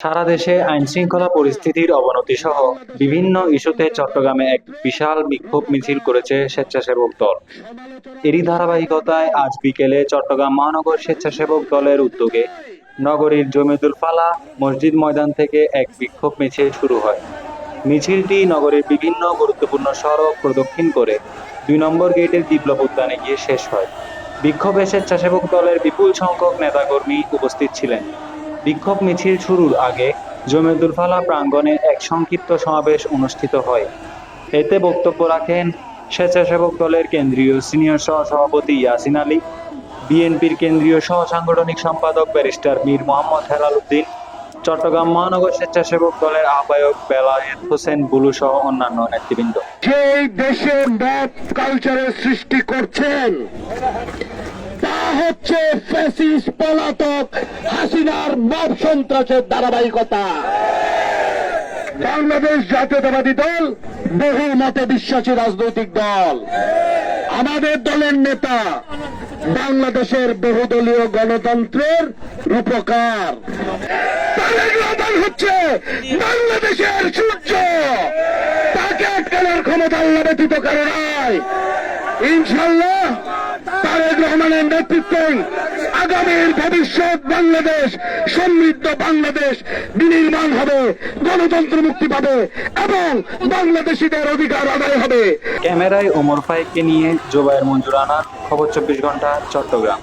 সারা দেশে আইনশৃঙ্খলা পরিস্থিতির অবনতি সহ বিভিন্ন ইস্যুতে চট্টগ্রামে এক বিশাল বিক্ষোভ মিছিল করেছে স্বেচ্ছাসেবক দল। এরই ধারাবাহিকতায় আজ বিকেলে চট্টগ্রাম মহানগর স্বেচ্ছাসেবক দলের উদ্যোগে নগরীর জমিদুল ফালা মসজিদ ময়দান থেকে এক বিক্ষোভ মিছিল শুরু হয়। মিছিলটি নগরীর বিভিন্ন গুরুত্বপূর্ণ সড়ক প্রদক্ষিণ করে দুই নম্বর গেটের বিপ্লব উদ্যানে গিয়ে শেষ হয়। বিক্ষোভে স্বেচ্ছাসেবক দলের বিপুল সংখ্যক নেতাকর্মী উপস্থিত ছিলেন। বিক্ষোভ মিছিল শুরুর আগে জমিয়তুল ফালা প্রাঙ্গণে এক সংক্ষিপ্ত সমাবেশ অনুষ্ঠিত হয়। এতে বক্তব্য রাখেন স্বেচ্ছাসেবক দলের কেন্দ্রীয় সিনিয়র সহ সভাপতি ইয়াসিন আলী, বিএনপির কেন্দ্রীয় সহ সাংগঠনিক সম্পাদক ব্যারিস্টার মীর মোহাম্মদ হেলাল উদ্দিন, চট্টগ্রাম মহানগর স্বেচ্ছাসেবক দলের আহ্বায়ক বেলায়েত হোসেন বুলু সহ অন্যান্য নেতৃবৃন্দ। যেই দেশে ম্যাপ কালচারের সৃষ্টি করছেন হচ্ছে ফ্যাসিস পলাতক হাসিনার মব সন্ত্রাসের ধারাবাহিকতা। বাংলাদেশ জাতীয়তাবাদী দল, বহু মতে বিশ্বাসী রাজনৈতিক দল। আমাদের দলের নেতা, বাংলাদেশের বহুদলীয় গণতন্ত্রের রূপকার। হচ্ছে বাংলাদেশের সূর্য। তাকে আটকানোর ক্ষমতা আল্লাহ ব্যতীত কারও নাই। ইনশাল্লাহ তারেক রহমানের নেতৃত্বে আগামীর ভবিষ্যৎ বাংলাদেশ, সমৃদ্ধ বাংলাদেশ বিনির্মাণ হবে, গণতন্ত্র মুক্তি পাবে এবং বাংলাদেশিদের অধিকার আদায় হবে। ক্যামেরায় ওমর ফাইককে নিয়ে জোবায়ের মঞ্জুর আনার, খবর চব্বিশ ঘণ্টা, চট্টগ্রাম।